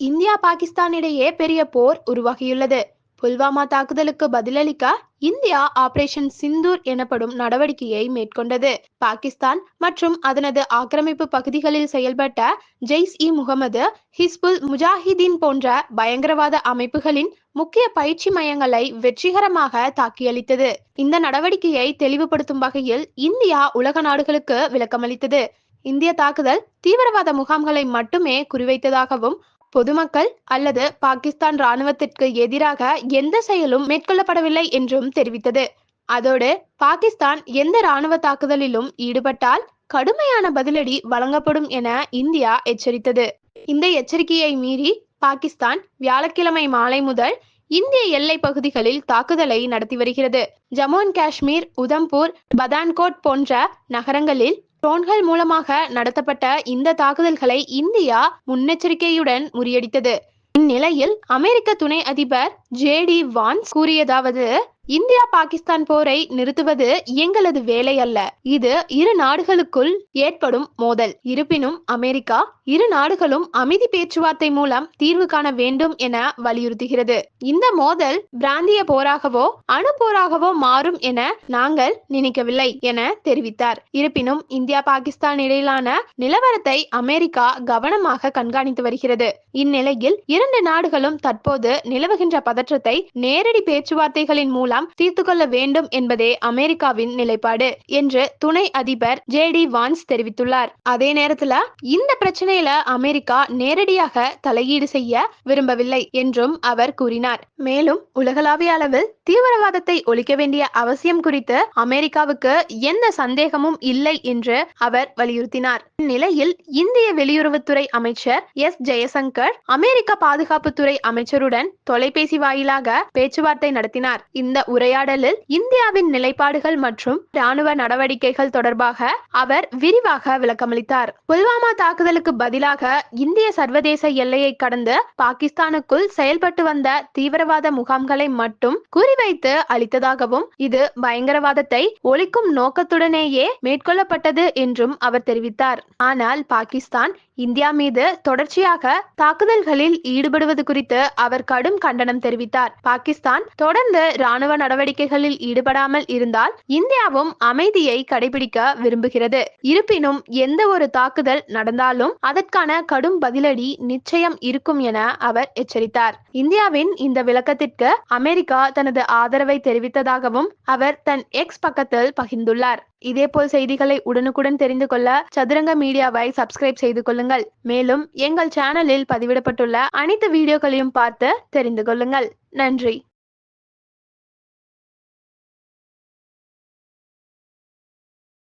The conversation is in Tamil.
இந்தியா பாகிஸ்தான் இடையே பெரிய போர் உருவாகியுள்ளது. புல்வாமா தாக்குதலுக்கு பதிலளிக்க இந்தியா ஆபரேஷன் சிந்தூர் எனப்படும் நடவடிக்கையை மேற்கொண்டது. பாகிஸ்தான் மற்றும் அதனது ஆக்கிரமிப்பு பகுதிகளில் செயல்பட்ட ஜெய்ஸ் இ முகமது ஹிஸ்புல் முஜாஹிதீன் போன்ற பயங்கரவாத அமைப்புகளின் முக்கிய பயிற்சி மையங்களை வெற்றிகரமாக தாக்கியளித்தது. இந்த நடவடிக்கையை தெளிவுபடுத்தும் வகையில் இந்தியா உலக நாடுகளுக்கு விளக்கமளித்தது. இந்திய தாக்குதல் தீவிரவாத முகாம்களை மட்டுமே குறிவைத்ததாகவும் பொதுமக்கள் அல்லது பாகிஸ்தான் ராணுவத்திற்கு எதிராக எந்த செயலும் மேற்கொள்ளப்படவில்லை என்றும் தெரிவித்தது. அதோடு பாகிஸ்தான் எந்த ராணுவ தாக்குதலிலும் ஈடுபட்டால் கடுமையான பதிலடி வழங்கப்படும் என இந்தியா எச்சரித்தது. இந்த எச்சரிக்கையை மீறி பாகிஸ்தான் வியாழக்கிழமை மாலை முதல் இந்திய எல்லை பகுதிகளில் தாக்குதலை நடத்தி வருகிறது. ஜம்மு அண்ட் காஷ்மீர் உதம்பூர் பதான்கோட் போன்ற நகரங்களில் ட்ரோன்கள் மூலமாக நடத்தப்பட்ட இந்த தாக்குதல்களை இந்தியா முன்னெச்சரிக்கையுடன் முறியடித்தது. இந்நிலையில் அமெரிக்க துணை அதிபர் ஜே டி வான்ஸ் கூறியதாவது இந்தியா பாகிஸ்தான் போரை நிறுத்துவது எங்களது வேலை அல்ல. இது இரு நாடுகளுக்குள் ஏற்படும் மோதல். இருப்பினும் அமெரிக்கா இரு நாடுகளும் அமைதி பேச்சுவார்த்தை மூலம் தீர்வு காண வேண்டும் என வலியுறுத்துகிறது. இந்த மோதல் பிராந்திய போராகவோ அணு போராகவோ மாறும் என நாங்கள் நினைக்கவில்லை என தெரிவித்தார். இருப்பினும் இந்தியா பாகிஸ்தான் இடையிலான நிலவரத்தை அமெரிக்கா கவனமாக கண்காணித்து வருகிறது. இந்நிலையில் இரண்டு நாடுகளும் தற்போது நிலவுகின்ற பதற்றத்தை நேரடி பேச்சுவார்த்தைகளின் மூலம் மூலம் தீர்த்து கொள்ள வேண்டும் என்பதே அமெரிக்காவின் நிலைப்பாடு என்று துணை அதிபர் ஜே டி வான்ஸ் தெரிவித்துள்ளார். அதே நேரத்துல இந்த பிரச்சனையில அமெரிக்கா நேரடியாக தலையீடு செய்ய விரும்பவில்லை என்றும் அவர் கூறினார். மேலும் உலகளாவிய அளவில் தீவிரவாதத்தை ஒழிக்க வேண்டிய அவசியம் குறித்து அமெரிக்காவுக்கு எந்த சந்தேகமும் இல்லை என்று அவர் வலியுறுத்தினார். இந்நிலையில் இந்திய வெளியுறவுத்துறை அமைச்சர் எஸ். ஜெயசங்கர் அமெரிக்க பாதுகாப்புத்துறை அமைச்சருடன் தொலைபேசி வாயிலாக பேச்சுவார்த்தை நடத்தினார். இந்த உரையாடலில் இந்தியாவின் நிலைப்பாடுகள் மற்றும் ராணுவ நடவடிக்கைகள் தொடர்பாக அவர் விரிவாக விளக்கமளித்தார். புல்வாமா தாக்குதலுக்கு பதிலாக இந்திய சர்வதேச எல்லையை கடந்து பாகிஸ்தானுக்குள் செயல்பட்டு வந்த தீவிரவாத முகாம்களை மட்டும் குறிவைத்து அளித்ததாகவும் இது பயங்கரவாதத்தை ஒழிக்கும் நோக்கத்துடனேயே மேற்கொள்ளப்பட்டது என்றும் அவர் தெரிவித்தார். ஆனால் பாகிஸ்தான் இந்தியா மீது தொடர்ச்சியாக தாக்குதல்களில் ஈடுபடுவது குறித்து அவர் கடும் கண்டனம் தெரிவித்தார். பாகிஸ்தான் தொடர்ந்து ராணுவ ராணுவ நடவடிக்கைகளில் ஈடுபடாமல் இருந்தால் இந்தியாவும் அமைதியை கடைபிடிக்க விரும்புகிறது. இருப்பினும் எந்த ஒரு தாக்குதல் நடந்தாலும் அதற்கான கடும் பதிலடி நிச்சயம் இருக்கும் என அவர் எச்சரித்தார். இந்தியாவின் இந்த விளக்கத்திற்கு அமெரிக்கா தனது ஆதரவை தெரிவித்ததாகவும் அவர் தன் எக்ஸ் பக்கத்தில் பகிர்ந்துள்ளார். இதேபோல் செய்திகளை உடனுக்குடன் தெரிந்து கொள்ள சதுரங்க மீடியாவை சப்ஸ்கிரைப் செய்து கொள்ளுங்கள். மேலும் எங்கள் சேனலில் பதிவிடப்பட்டுள்ள அனைத்து வீடியோக்களையும் பார்த்து தெரிந்து கொள்ளுங்கள். நன்றி.